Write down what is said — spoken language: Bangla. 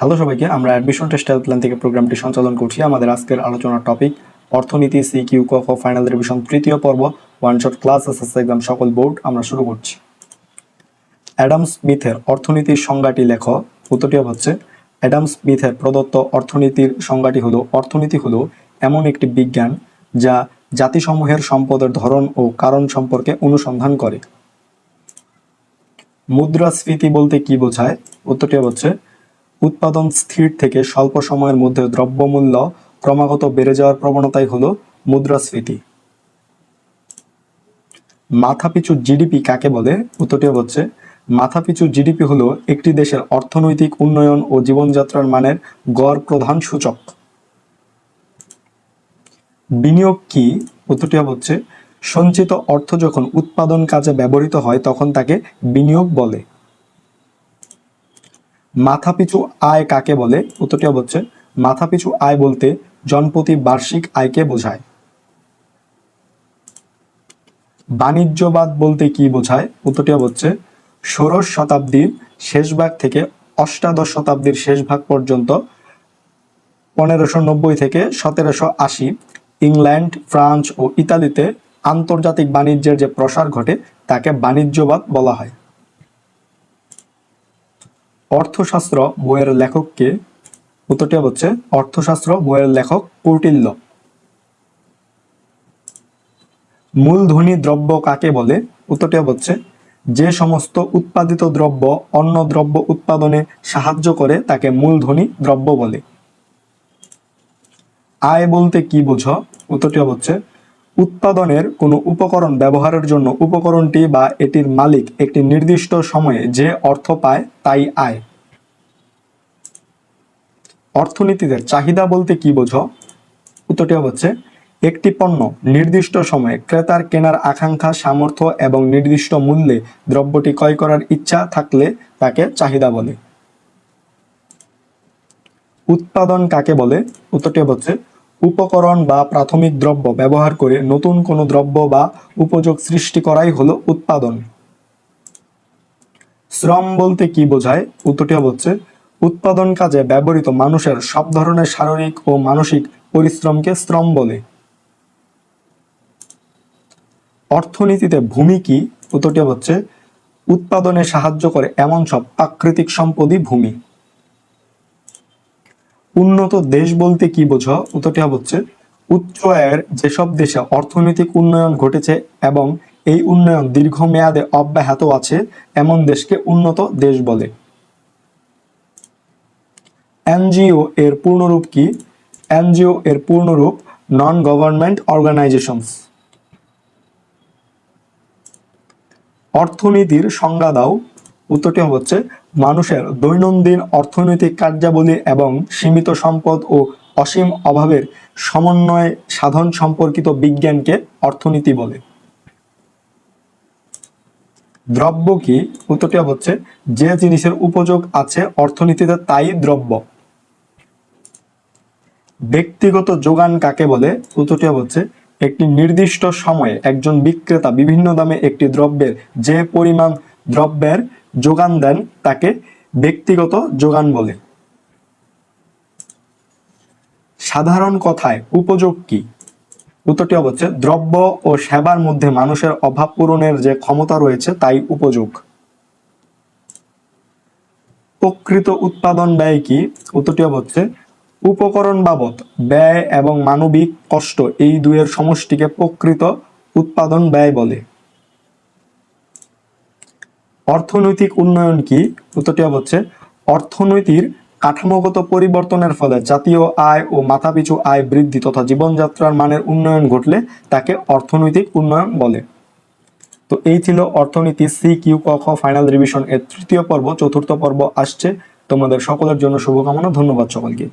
হ্যালো সবাইকে, আমরা অ্যাডমিশন টেস্ট হেল্পলাইন থেকে প্রোগ্রামটি সঞ্চালন করছি। আমাদের আজকের আলোচনার টপিক অর্থনীতি সি কিউ ক, খ ফাইনাল রিভিশন তৃতীয় পর্ব one shot class S exam সকল বোর্ড আমরা শুরু করছি। অ্যাডাম স্মিথের অর্থনীতির সংজ্ঞাটি লেখ, উত্তরটি হচ্ছে, অ্যাডাম স্মিথের প্রদত্ত অর্থনীতির সংজ্ঞাটি হলো, অর্থনীতি হলো এমন একটি বিজ্ঞান যা জাতিসমূহের সম্পদের ধরন ও কারণ সম্পর্কে অনুসন্ধান করে। মুদ্রাস্ফীতি বলতে কি বোঝায়? উত্তরটি হচ্ছে উৎপাদন স্থির থেকে স্বল্প সময়ের মধ্যে দ্রব্যমূল্য ক্রমাগত বেড়ে যাওয়ার প্রবণতাই হল মুদ্রাস্ফীতি। মাথাপিছু জিডিপি কাকে বলে? উত্তরটি হচ্ছে, মাথাপিছু জিডিপি হলো একটি দেশের অর্থনৈতিক উন্নয়ন ও জীবনযাত্রার মানের গড় প্রধান সূচক। বিনিয়োগ কি? উত্তরটি হচ্ছে, সঞ্চিত অর্থ যখন উৎপাদন কাজে ব্যবহৃত হয় তখন তাকে বিনিয়োগ বলে। মাথাপিছু আয় কাকে বলে? উত্তরটি হচ্ছে মাথাপিছু আয় বলতে জনপ্রতি বার্ষিক আয়কে বোঝায়। বাণিজ্যবাদ বলতে কি বোঝায়? উত্তরটি হচ্ছে ষোড়শ শতাব্দীর শেষ ভাগ থেকে অষ্টাদশ শতাব্দীর শেষ ভাগ পর্যন্ত, পনেরোশো নব্বই থেকে সতেরোশো আশি, ইংল্যান্ড, ফ্রান্স ও ইতালিতে আন্তর্জাতিক বাণিজ্যের যে প্রসার ঘটে, তাকে বাণিজ্যবাদ বলা হয়। অর্থশাস্ত্র বইয়ের লেখককে, উত্তরটি হচ্ছে অর্থশাস্ত্র বইয়ের লেখক কৌটিল্য। মূলধনী দ্রব্য কাকে বলে? উত্তরটি হচ্ছে যে সমস্ত উৎপাদিত দ্রব্য অন্য দ্রব্য উৎপাদনে সাহায্য করে তাকে মূলধনী দ্রব্য বলে। আয় বলতে কি বোঝো? উত্তরটি হচ্ছে উৎপাদনের কোনো উপকরণ ব্যবহারের জন্য উপকরণটি বা এটির মালিক একটি নির্দিষ্ট সময়ে যে অর্থ পায় তাই আয়। অর্থনীতিতে চাহিদা বলতে কি বোঝো? উত্তরটি হচ্ছে, একটি পণ্য নির্দিষ্ট সময়ে ক্রেতার কেনার আকাঙ্ক্ষা, সামর্থ্য এবং নির্দিষ্ট মূল্যে দ্রব্যটি ক্রয় করার ইচ্ছা থাকলে তাকে চাহিদা বলে। উৎপাদন কাকে বলে? উত্তরটি হচ্ছে উপকরণ বা প্রাথমিক দ্রব্য ব্যবহার করে নতুন কোনো দ্রব্য বা উপযোগ সৃষ্টি করাই হলো উৎপাদন। শ্রম বলতে কি বোঝায়? উত্তরটি হচ্ছে, উৎপাদন কাজে ব্যবহৃত মানুষের সব ধরনের শারীরিক ও মানসিক পরিশ্রমকে শ্রম বলে। অর্থনীতিতে ভূমি কি? উত্তরটি হচ্ছে, উৎপাদনে সাহায্য করে এমন সব প্রাকৃতিক সম্পদই ভূমি। উন্নত দেশ বলতে কি বোঝো? উত্তরটি হচ্ছে, উচ্চ আয়ের যেসব দেশে অর্থনৈতিক উন্নয়ন ঘটেছে এবং এই উন্নয়ন দীর্ঘমেয়াদে অব্যাহত আছে, এমন দেশকে উন্নত দেশ বলে। এনজিও এর পূর্ণরূপ কি? এনজিও এর পূর্ণরূপ নন গভর্নমেন্ট অর্গানাইজেশনস অর্থনীতির সংজ্ঞা দাও, উত্তরটি হচ্ছে মানুষের দৈনন্দিন অর্থনৈতিক কার্যাবলী এবং সীমিত সম্পদ ও অসীম অভাবের সমন্বয় সাধন সম্পর্কিত বিজ্ঞানকে অর্থনীতি বলে। দ্রব্য কি? উত্তরটি হচ্ছে, যে জিনিসের উপযোগ আছে অর্থনীতিতে তাই দ্রব্য। ব্যক্তিগত যোগান কাকে বলে? উত্তরটি হচ্ছে, একটি নির্দিষ্ট সময়ে একজন বিক্রেতা বিভিন্ন দামে একটি দ্রব্যের যে পরিমাণ দ্রব্যের যোগান দেন তাকে ব্যক্তিগত যোগান বলে। সাধারণ কথায় উপযোগ কি? উত্তরটি হচ্ছে দ্রব্য ও সেবার মধ্যে মানুষের অভাব পূরণের যে ক্ষমতা রয়েছে তাই উপযোগ। প্রকৃত উৎপাদন ব্যয় কি? উত্তরটি হচ্ছে উপকরণ বাবদ, ব্যয় এবং মানবিক কষ্ট এই দুয়ের সমষ্টিকে প্রকৃত উৎপাদন ব্যয় বলে। অর্থনৈতিক উন্নয়ন কি? উত্তরটি হচ্ছে, অর্থনীতির কাঠামোগত পরিবর্তনের ফলে জাতীয় আয় ও মাথাপিছু আয় বৃদ্ধি তথা জীবনযাত্রার মানের উন্নয়ন ঘটলে তাকে অর্থনৈতিক উন্নয়ন বলে। তো এই ছিল অর্থনীতি সি, কিউ, ক, খ, ফাইনাল রিভিশন এর তৃতীয় পর্ব, চতুর্থ পর্ব আসছে। তোমাদের সকলের জন্য শুভকামনা, ধন্যবাদ সকলকে।